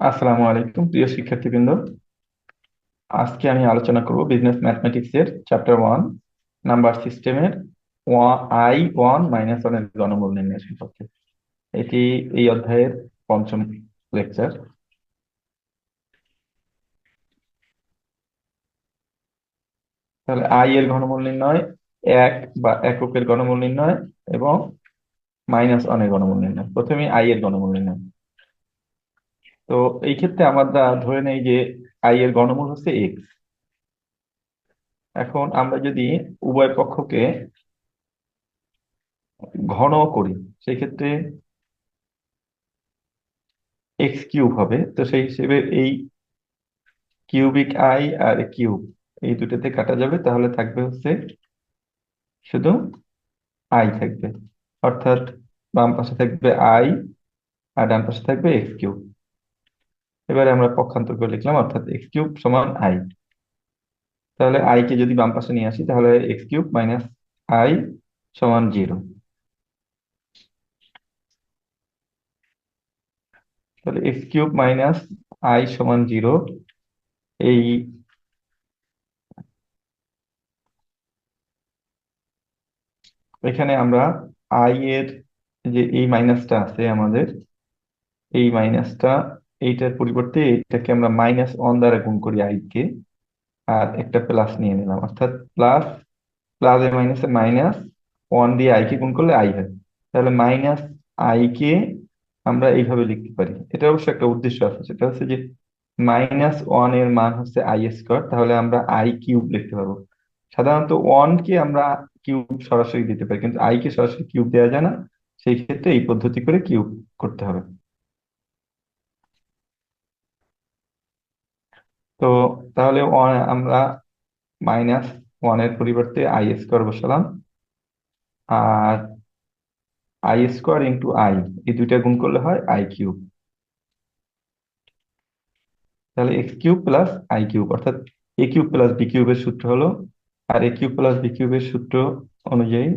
আসসালামু আলাইকুম, প্রিয় শিক্ষার্থীবৃন্দ। আজকে আমি আলোচনা করব বিজনেস ম্যাথমেটিক্স এর চ্যাপ্টার ওয়ান নাম্বার সিস্টেমের আই ওয়ান মাইনাস ওয়ানের গণমূল নির্ণয় সম্পর্কে এটি এই অধ্যায়ের পঞ্চম লেকচার তাহলে আই এর ঘনমূল নির্ণয়, এক বা এককের ঘনমূল নির্ণয় এবং মাইনাস ওয়ানের ঘনমূল নির্ণয়। প্রথমে আই এর ঘনমূল নির্ণয়। তো এই ক্ষেত্রে আমরা ধরে নেই যে আই এর ঘনমূল হচ্ছে এক্স এখন আমরা যদি উভয় পক্ষকে ঘন করি সেই ক্ষেত্রে এক্স কিউব হবে। তো সেই হিসেবে এই কিউবিক আই আর কিউব এই দুটোতে কাটা যাবে, তাহলে থাকবে হচ্ছে শুধু আই থাকবে। অর্থাৎ বাম পাশে থাকবে আই আর ডান পাশে থাকবে এক্স কিউব। এবারে আমরা পক্ষান্তর করে লিখলাম, অর্থাৎ এক্স কিউব সমান আই তাহলে আই কে যদি বাম পাশে নিয়ে আসি, তাহলে এক্স কিউব মাইনাস আই সমান জিরো তাহলে এক্স কিউব মাইনাস আই সমান জিরো এই এখানে আমরা আই এর যে এই মাইনাসটা আছে আমাদের, এই মাইনাসটা এইটার পরিবর্তে এটাকে আমরা মাইনাস ওয়ান দ্বারা গুণ করি আই কে, আর একটা প্লাস নিয়ে নিলাম। অর্থাৎ প্লাস প্লাস এ মাইনাসে মাইনাস ওয়ান দিয়ে আই কে গুণ করলে আই হয়। তাহলে মাইনাস আই কে আমরা এইভাবে লিখতে পারি। এটা অবশ্য একটা উদ্দেশ্য আছে। সেটা হচ্ছে যে মাইনাস ওয়ানের মান হচ্ছে আই স্কোয়ার তাহলে আমরা আই কিউব লিখতে পারব। সাধারণত ওয়ান কে আমরা কিউব সরাসরি দিতে পারি, কিন্তু আই কে সরাসরি কিউব দেওয়া যায় না। সেই ক্ষেত্রে এই পদ্ধতি করে কিউব করতে হবে। তো তাহলে আমরা মাইনাস ওয়ানের পরিবর্তে আই স্কোয়ার বসালাম। আর আই স্কোয়ার ইন্টু আই এই দুইটা গুণ করলে হয় আই কিউব তাহলে x cube plus I cube অর্থাৎ এ কিউব প্লাস বি কিউবের সূত্র হলো। আর এ কিউব প্লাস বি কিউবের সূত্র অনুযায়ী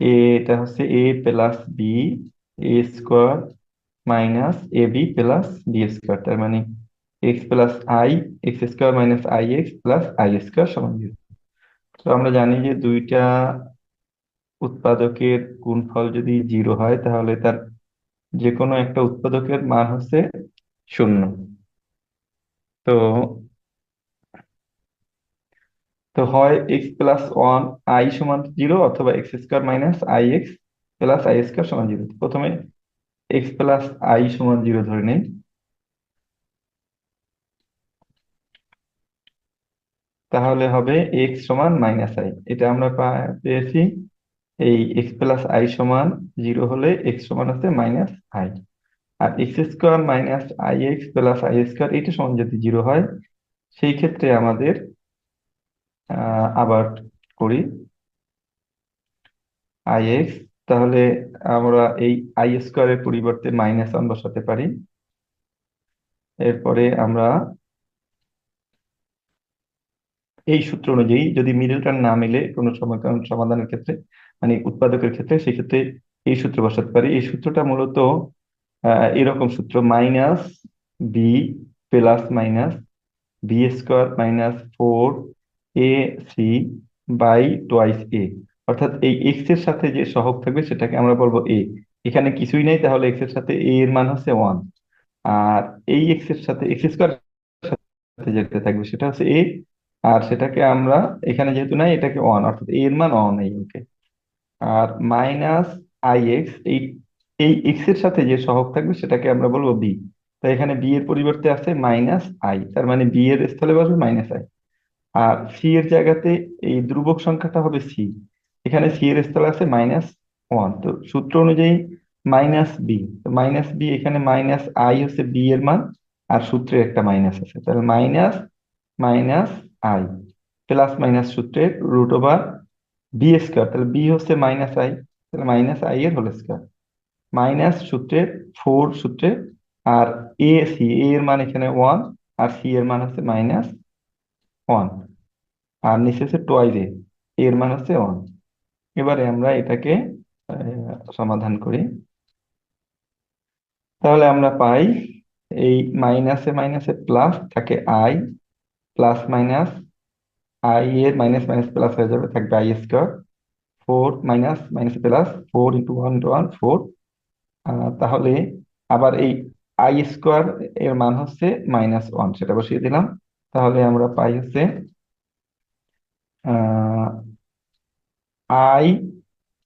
এটা হচ্ছে A plus B A square minus A B plus B square তার মানে x plus I x square minus I x plus I square সমান জিরো তো আমরা জানি যে দুইটা উৎপাদকের গুণফল যদি জিরো হয়, তাহলে তার যে কোনো একটা উৎপাদকের মান হচ্ছে শূন্য। তো তো হয় এক্স প্লাস ওয়ান আই সমান জিরো অথবা x square minus I x plus I square সমান জিরো। প্রথমে এক্স প্লাস আই সমান জিরো ধরে নেই। তাহলে হবে এক্স সমান মাইনাস আই এটা আমরা পেয়েছি। এই এক্স প্লাস আই সমান জিরো হলে এক্স সমান আছে minus I R x square minus I x plus I square এটা সমান যদি জিরো হয়, সেই ক্ষেত্রে আমাদের আবার করি আই এক্স তাহলে আমরা এই আই স্কোয়ারের পরিবর্তে মাইনাস ওয়ান বসাতে পারি। এরপরে আমরা এই সূত্র অনুযায়ী যদি মিডল টার্ম না মিলে কোনো সমাধানের ক্ষেত্রে মানে উৎপাদকের ক্ষেত্রে, সেক্ষেত্রে এই সূত্র বসাতে পারি। এই সূত্রটা মূলত এরকম সূত্র minus B plus minus B square minus four A C by twice A অর্থাৎ এই এক্সের সাথে যে সহগ থাকবে, সেটাকে আমরা বলব এ এখানে কিছুই নেই, তাহলে এক্সের সাথে এ এর মান হচ্ছে ওয়ান আর এই এক্সের সাথে এক্স স্কোয়ার সাথে যেটা থাকবে, সেটা হচ্ছে এ আর সেটাকে আমরা এখানে যেহেতু নাই, এটাকে ওয়ান অর্থাৎ এর মান ওয়ান এই ওকে আর মাইনাস আই এক্স এই এই এক্সের সাথে যে সহগ থাকবে সেটাকে আমরা বলব বি তাই এখানে বি এর পরিবর্তে আছে মাইনাস আই তার মানে বি এর স্থলে বসবে মাইনাস আই আর সি এর জায়গাতে এই ধ্রুবক সংখ্যাটা হবে সি এখানে সি এর স্থলে আছে মাইনাস ওয়ান তো সূত্র অনুযায়ী মাইনাস বি তো মাইনাস বি এখানে মাইনাস আই হচ্ছে বি এর মান, আর সূত্রে একটা মাইনাস আছে। তাহলে minus minus I plus minus সূত্রের রুট ওভার বি স্কোয়ার তাহলে বি হচ্ছে মাইনাস আই তাহলে মাইনাস আই এর হোল স্কোয়ার মাইনাস সূত্রে ফোর সূত্রে আর এ সি এ এর মান এখানে ওয়ান আর সি এর মান হচ্ছে মাইনাস ওয়ান আর নিচে হচ্ছে টোয়াইজ এ এর মান হচ্ছে ওয়ান এবারে আমরা এটাকে সমাধান করি। তাহলে আমরা পাই এই মাইনাসে মাইনাসে প্লাস থাকে আই প্লাস মাইনাস আই এর মাইনাস মাইনাস প্লাস হয়ে যাবে, থাকবে I square four minus minus plus four into one into one four তাহলে আবার এই আই স্কোয়ার এর মান হচ্ছে মাইনাস ওয়ান সেটা বসিয়ে দিলাম। তাহলে আমরা পাই হচ্ছে I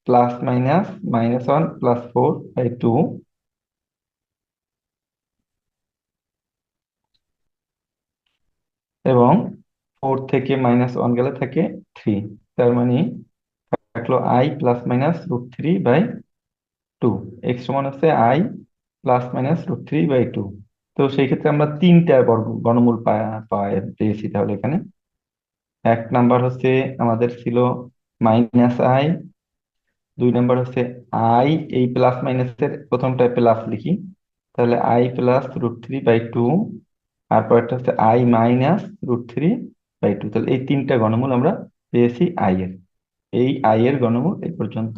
plus minus minus one plus four by two এবং ফোর থেকে মাইনাস ওয়ান গেলে থাকে থ্রি। তার মানে থাকল I plus minus root three by two. X সমান হচ্ছে I plus minus root three by two. তো সেই ক্ষেত্রে আমরা তিনটা বর্গ, গণমূল পেয়েছি তাহলে এখানে। এক নাম্বার হচ্ছে আমাদের ছিল মাইনাস আই। দুই নাম্বার হচ্ছে আই। এই প্লাস মাইনাসের প্রথমটা প্লাস লিখি। তাহলে I plus root three by two আর পরেরটা হচ্ছে I minus root three by two তাহলে এই তিনটা গণমূল আমরা পেয়েছি আই এর। এই আই এর গণমূল এই পর্যন্ত।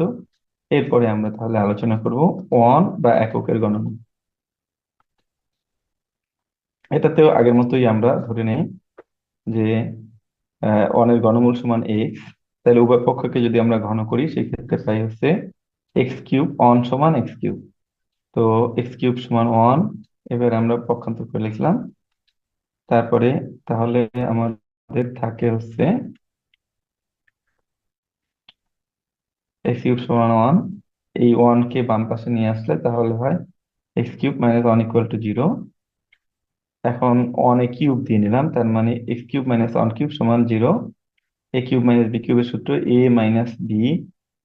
এরপরে আমরা তাহলে আলোচনা করব ওয়ান বা এককের গণমূল এটাতেও আগের মতোই আমরা ধরে নেই যে ওয়ানের গণমূল সমান এক্স তাহলে উভয় পক্ষকে যদি আমরা ঘন করি সেই ক্ষেত্রে পাই হচ্ছে এক্স কিউব ওয়ান সমান এক্স কিউব তো এক্স কিউব সমান ওয়ান এবার আমরা পক্ষান্তর করে লিখলাম তারপরে তাহলে আমাদের থাকে হচ্ছে এক্স কিউব সমান ওয়ান এই ওয়ান কে বাম পাশে নিয়ে আসলে তাহলে হয় x cube minus one equal to zero এখন ওয়ান এ কিউব দিয়ে নিলাম, তার মানে x cube minus one cube সমান zero a cube minus b কিউবের সূত্র a minus b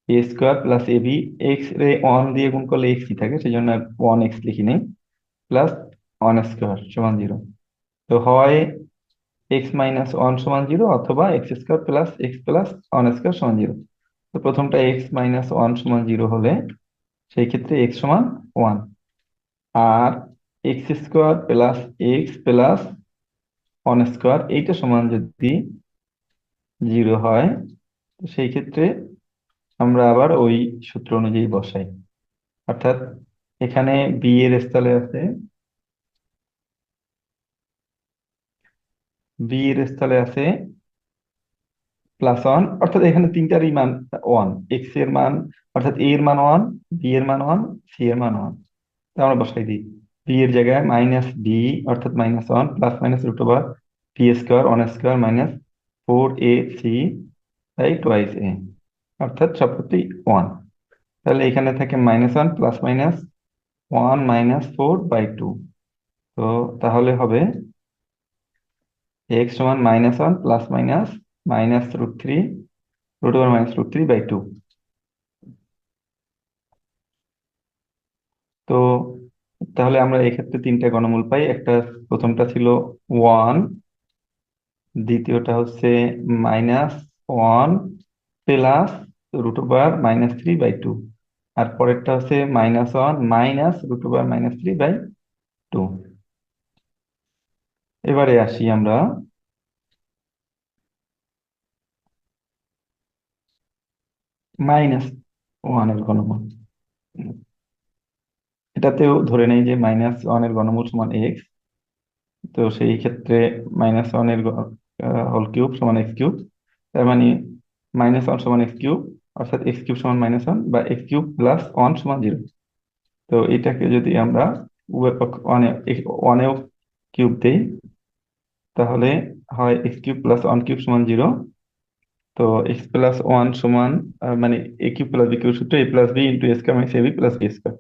a square plus a b x রে ওয়ান দিয়ে গুণ করলে এক্সই থাকে? সেই জন্য ওয়ান এক্স লিখি নেই প্লাস ওয়ান স্কোয়ার সমান জিরো তো হয় এক্স মাইনাস ওয়ান সমান জিরো অথবা x square plus x plus one square সমান জিরো তো প্রথমটা এক্স মাইনাস ওয়ান সমান জিরো হলে সেই ক্ষেত্রে এক্স সমান ওয়ান আর x square plus x plus one square এইটা সমান যদি জিরো হয়, তো সেই ক্ষেত্রে আমরা আবার ওই সূত্র অনুযায়ী বসাই। অর্থাৎ এখানে বি এর স্থলে আছে বি এর স্থলে আছে প্লাস ওয়ান অর্থাৎ এখানে তিনটারই মান ওয়ান এক্সের মান, অর্থাৎ এ এর মান ওয়ান বি এর মান ওয়ান সি এর মান ওয়ান তা আমরা বসাই দিই। বি এর জায়গায় মাইনাস বি অর্থাৎ minus one plus minus root over b square one square minus four a c by twice a অর্থাৎ সবকটি ওয়ান তাহলে এখানে থাকে minus one plus minus one minus four by two তো তাহলে হবে এক্স সমান minus one plus minus minus root three root over minus root three by two তো তাহলে আমরা এক্ষেত্রে তিনটা গণমূল পাই। একটা প্রথমটা ছিল ওয়ান দ্বিতীয়টা হচ্ছে minus one plus root over minus three by two আর পরেরটা হচ্ছে minus one minus root over minus three by two এবারে আসি আমরা মাইনাস ওয়ানের ঘনমূল। এটাতেও ধরে নেই যে মাইনাস ওয়ানের ঘনমূল সমান এক্স তো সেই ক্ষেত্রে মাইনাস ওয়ানের হোল কিউব সমান এক্স কিউব তার মানে মাইনাস ওয়ান সমান এক্স কিউব অর্থাৎ এক্স কিউব সমান মাইনাস ওয়ান বা এক্স কিউব প্লাস ওয়ান সমান জিরো তো এটাকে যদি আমরা উভয় পক্ষ ওয়ানে ওয়ানেও কিউব দেই, তাহলে হয় x cube plus one cube সমান জিরো তো এক্স প্লাস ওয়ান সমান মানে a cube plus b cube সূত্র a plus b into a square minus a b plus b square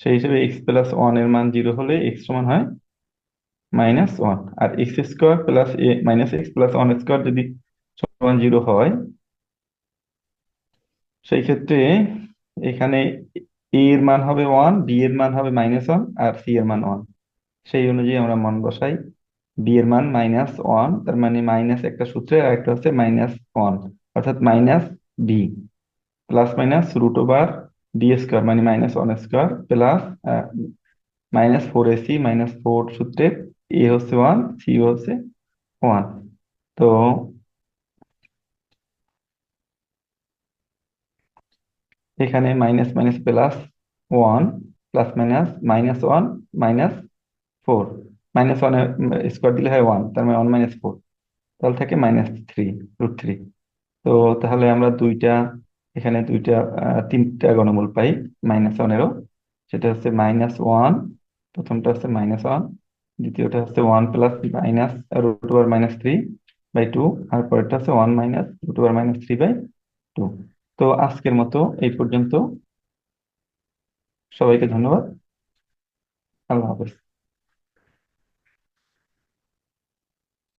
সেই হিসেবে এক্স প্লাস ওয়ানের মান জিরো হলে এক্স সমান হয় minus one R x square plus a minus x plus one square যদি সমান জিরো হয়, সেই ক্ষেত্রে এখানে এ এর মান হবে ওয়ান বি এর মান হবে মাইনাস ওয়ান আর সি এর মান ওয়ান সেই অনুযায়ী আমরা মান বসাই। বি এর মান মাইনাস ওয়ান তার মানে মাইনাস একটা সূত্রে আর একটা হচ্ছে মাইনাস ওয়ান অর্থাৎ minus b plus minus root over b square মানে minus one square plus minus four a c minus four সূত্রে এ হচ্ছে ওয়ান সি হচ্ছে ওয়ান তো এখানে minus minus plus one plus minus minus one minus four minus one square দিলে হয় one তার মানে ওয়ান মাইনাস ফোর তাহলে থাকে মাইনাস থ্রি রুট থ্রি তো তাহলে আমরা দুইটা, এখানে দুইটা তিনটা গণমূল পাই মাইনাস ওয়ানেরও সেটা হচ্ছে মাইনাস ওয়ান প্রথমটা হচ্ছে মাইনাস ওয়ান দ্বিতীয়টা হচ্ছে one plus minus root over minus three by two আর পরেরটা হচ্ছে one minus root over minus three by two তো আজকের মতো এই পর্যন্ত। সবাইকে ধন্যবাদ। আল্লাহ হাফেজ।